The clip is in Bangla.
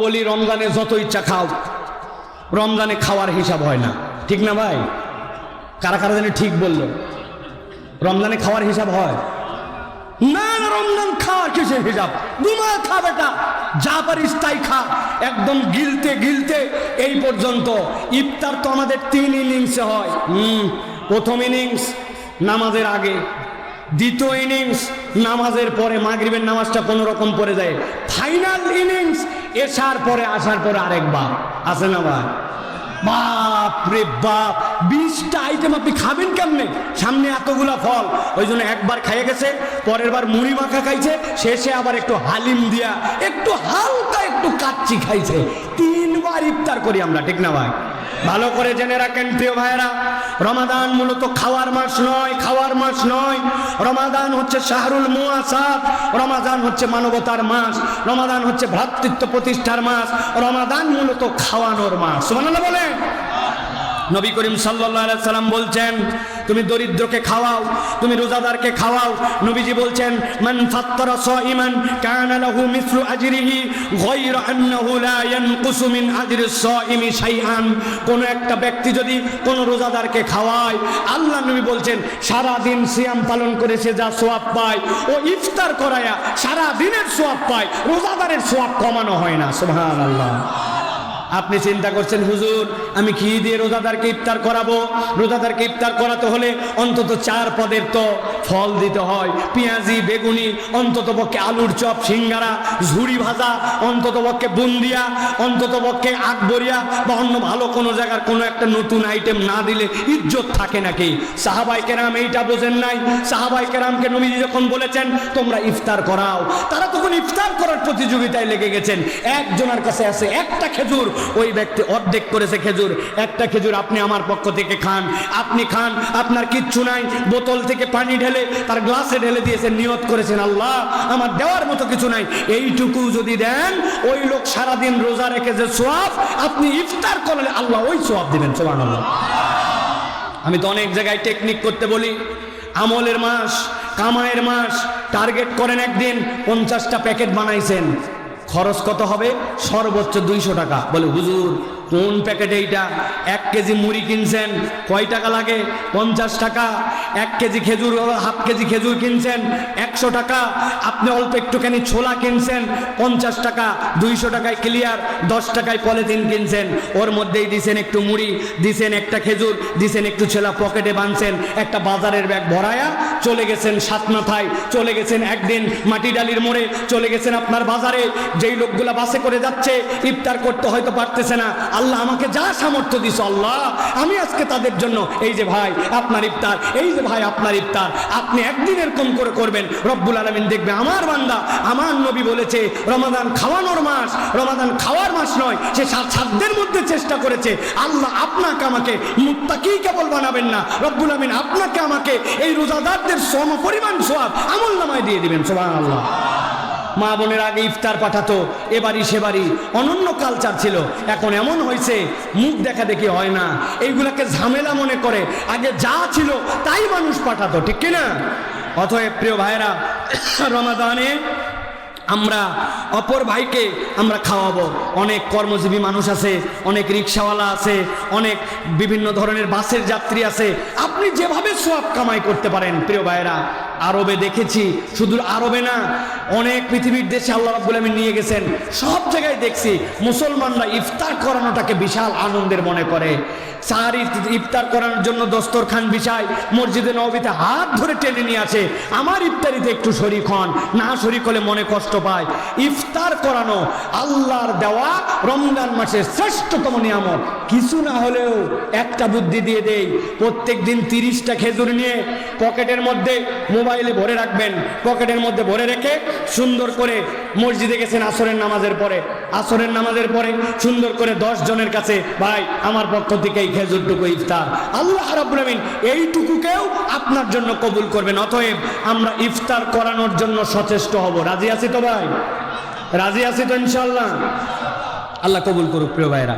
বলি রমজানে যত ইচ্ছা খাও, রমজানে খাওয়ার হিসাব হয় না। ঠিক না ভাই? কারা কারা জানি ঠিক বলল। রমজানে খাওয়ার হিসাব হয়? না, রমজান খাওয়ার কিসের হিসাব? দুমা খা বেটা, যা পারিস তাই খা। একদম গিলতে গিলতে এই পর্যন্ত। ইফতার তো আমাদের তিন ইনিংসে হয়। হুম, প্রথম ইনিংস নামাজের আগে। দ্বিতীয় ইনিংস নামাজের পরে মাগরিবের নামাজটা কোনো রকম পড়ে যায়। ফাইনাল ইনিংস এসার পরে, আসার পরে আরেকবার। আছে না ভাই? বাপ বাপ, বিশটা আইটেম আপনি খাবেন কেমনে? সামনে এতগুলা ফল। ওই জন্য একবার খাইয়ে গেছে, পরের বার মুড়ি মাখা খাইছে, শেষে আবার একটু হালিম দিয়া, একটু হালকা একটু কাচ্চি খাইছে। তিনবার ইফতার করি আমরা, ঠিক না ভাই? ভালো করে জেনে রাখেন প্রিয় ভাইরা রমাদান মূলত খাওয়ার মাস নয়, খাওয়ার মাস নয়। রমাদান হচ্ছে শাহরুল মুআসাদ, রমাদান হচ্ছে মানবতার মাস, রমাদান হচ্ছে ভ্রাতৃত্ব প্রতিষ্ঠার মাস, রমাদান মূলত খাওয়ানোর মাস। সুবহানাল্লাহ বলেন। নবী করিম সাল্লাম বলছেন, তুমি দরিদ্রকে খাওয়াও, তুমি রোজাদারকে খাওয়াও। নবীজি বলছেন কানা একটা ব্যক্তি যদি কোন রোজাদারকে খাওয়ায়, আল্লাহ নবী বলছেন সারা দিন সিয়াম পালন করেছে যা সোয়াব পায়, ও ইফতার করায়া সারা দিনের সোয়াব পায়, রোজাদারের সোয়াব কমানো হয় না। সুবহানাল্লাহ। আপনি চিন্তা করছেন, হুজুর, আমি কি দিয়ে রোজাদারকে ইফতার করাবো। রোজাদারকে ইফতার করাতে হলে অন্তত চার পদের তো ফল দিতে হয়। পেঁয়াজি, বেগুনি, অন্তত পক্ষে আলুর চপ, সিঙ্গারা, ঝুড়ি ভাজা, অন্তত পক্ষে বুন্দিয়া, অন্তত পক্ষে আকবরিয়া বা অন্য ভালো কোনো জায়গার কোনো একটা নতুন আইটেম না দিলে ইজ্জত থাকে নাকি? সাহাবাই কেরাম এইটা বোঝেন নাই। সাহাবাই কেরামকে নবীজি যখন বলেছেন, তোমরা ইফতার করাও। তারা তখন ইফতার করার প্রতিযোগিতায় লেগে গেছেন, একজনের কাছে আছে একটা খেজুর, ওই ব্যক্তি অর্ধেক করেছে খেজুর। একটা খেজুর আপনি আমার পক্ষ থেকে খান, আপনি খান, আপনার কিচ্ছু নাই, বোতল থেকে পানি ঢেলে তার গ্লাসে ঢেলে দিয়েছেন, নিয়ত করেছেন, আল্লাহ, আমার দেওয়ার মতো কিছু নাই। এইটুকু যদি দেন, ওই লোক সারাদিন রোজা রেখে যে সোয়াব, আপনি ইফতার করলে আল্লাহ ওই সোয়াব দিবেন আল্লাহ আমি তো অনেক জায়গায় টেকনিক করতে বলি। আমলের মাস কামায়ের মাস টার্গেট করেন একদিন পঞ্চাশটা প্যাকেট বানাইছেন। খরচ কত হবে? সর্বোচ্চ দুইশো টাকা। বলে, হুজুর, কোন প্যাকেটে এইটা? এক কেজি মুড়ি কিনছেন, কয় টাকা লাগে? পঞ্চাশ টাকা। এক কেজি খেজুর, হাফ কেজি খেজুর কিনছেন একশো টাকা। আপনি অল্প একটুখানি ছোলা কিনছেন, পঞ্চাশ টাকা, দুইশো টাকায় ক্লিয়ার দশ টাকায় পলিথিন কিনছেন। ওর মধ্যেই দিছেন একটু মুড়ি, দিছেন একটা খেজুর, দিছেন একটু ছেলা পকেটে বাঁধছেন, একটা বাজারের ব্যাগ ভরায়া চলে গেছেন সাত মাথায় চলে গেছেন একদিন মাটি ডালির মোড়ে, চলে গেছেন আপনার বাজারে। যেই লোকগুলা বাসে করে যাচ্ছে, ইফতার করতে হয়তো পারতেছে না। আল্লাহ আমাকে যা সামর্থ্য দিস আল্লাহ, আমি আজকে তাদের জন্য, এই যে ভাই, আপনার ইফতার, এই যে ভাই, আপনার ইফতার, আপনি একদিন এরকম করে করবেন রব্বুল আলমিন দেখবে, আমার বান্দা, আমার নবী বলেছে, রমাদান খাওয়ানোর মাস, রমাদান খাওয়ার মাস নয়, সে সাধ্যের মধ্যে চেষ্টা করেছে, আল্লাহ আপনাকে আমাকে মুত্তাকি কেবল বানাবেন না, রব্বুল আলমিন আপনাকে আমাকে এই রোজাদারদের সম পরিমাণ সোয়াব আমল নামায় দিয়ে দিবেন সোহান আল্লাহ মা বোনের আগে ইফতার পাঠাতো, এবারই সেবারই, অনন্য কালচার ছিল, এখন এমন হয়েছে মুখ দেখা দেখি হয় না, এইগুলাকে ঝামেলা মনে করে, আগে যা ছিল তাই মানুষ পাঠাতো, ঠিক কিনা? অতএব প্রিয় ভাইরা রমাদানে আমরা অপর ভাইকে আমরা খাওয়াবো। অনেক কর্মজীবী মানুষ আছে, অনেক রিক্সাওয়ালা আছে, অনেক বিভিন্ন ধরনের বাসের যাত্রী আছে। আপনি যেভাবে সব কামাই করতে পারেন, প্রিয় ভাইরা আরবে দেখেছি। শুধু আরবে না, অনেক পৃথিবীর দেশে আল্লাহ রাব্বুল আলামিন নিয়ে গেছেন। সব জায়গায় দেখছি মুসলমানরা ইফতার করানোটাকে বিশাল আনন্দের মনে করে। চার ইফতার করানোর জন্য দস্তরখান বিছায়, মসজিদে নবীতে হাত ধরে টেনে নিয়ে আসে। আমার ইফতারিতে একটু শরিক হন, না শরিক হলে মনে কষ্ট পায়। ইফতার করানো আল্লাহর দেওয়া রমজান মাসের শ্রেষ্ঠতম নিয়ামত। কিছু না হলেও একটা বুদ্ধি দিয়ে দেই প্রত্যেক দিন তিরিশটা খেজুর নিয়ে পকেটের মধ্যে মোবাইলে ভরে রাখবেন, পকেটের মধ্যে ভরে রেখে সুন্দর করে মসজিদে গেছেন আসরের নামাজের পরে। আসরের নামাজের পরে সুন্দর করে দশ জনের কাছে, ভাই, আমার পক্ষ থেকে এই খেজুরটুকু ইফতার। আল্লাহ রাব্বুল আমিন এইটুকুকেও আপনার জন্য কবুল করবেন। অতএব আমরা ইফতার করানোর জন্য সচেষ্ট হব। রাজি আছি তো ভাই? রাজি আছি তো ইনশাল্লাহ আল্লাহ কবুল করুক প্রিয় ভাইরা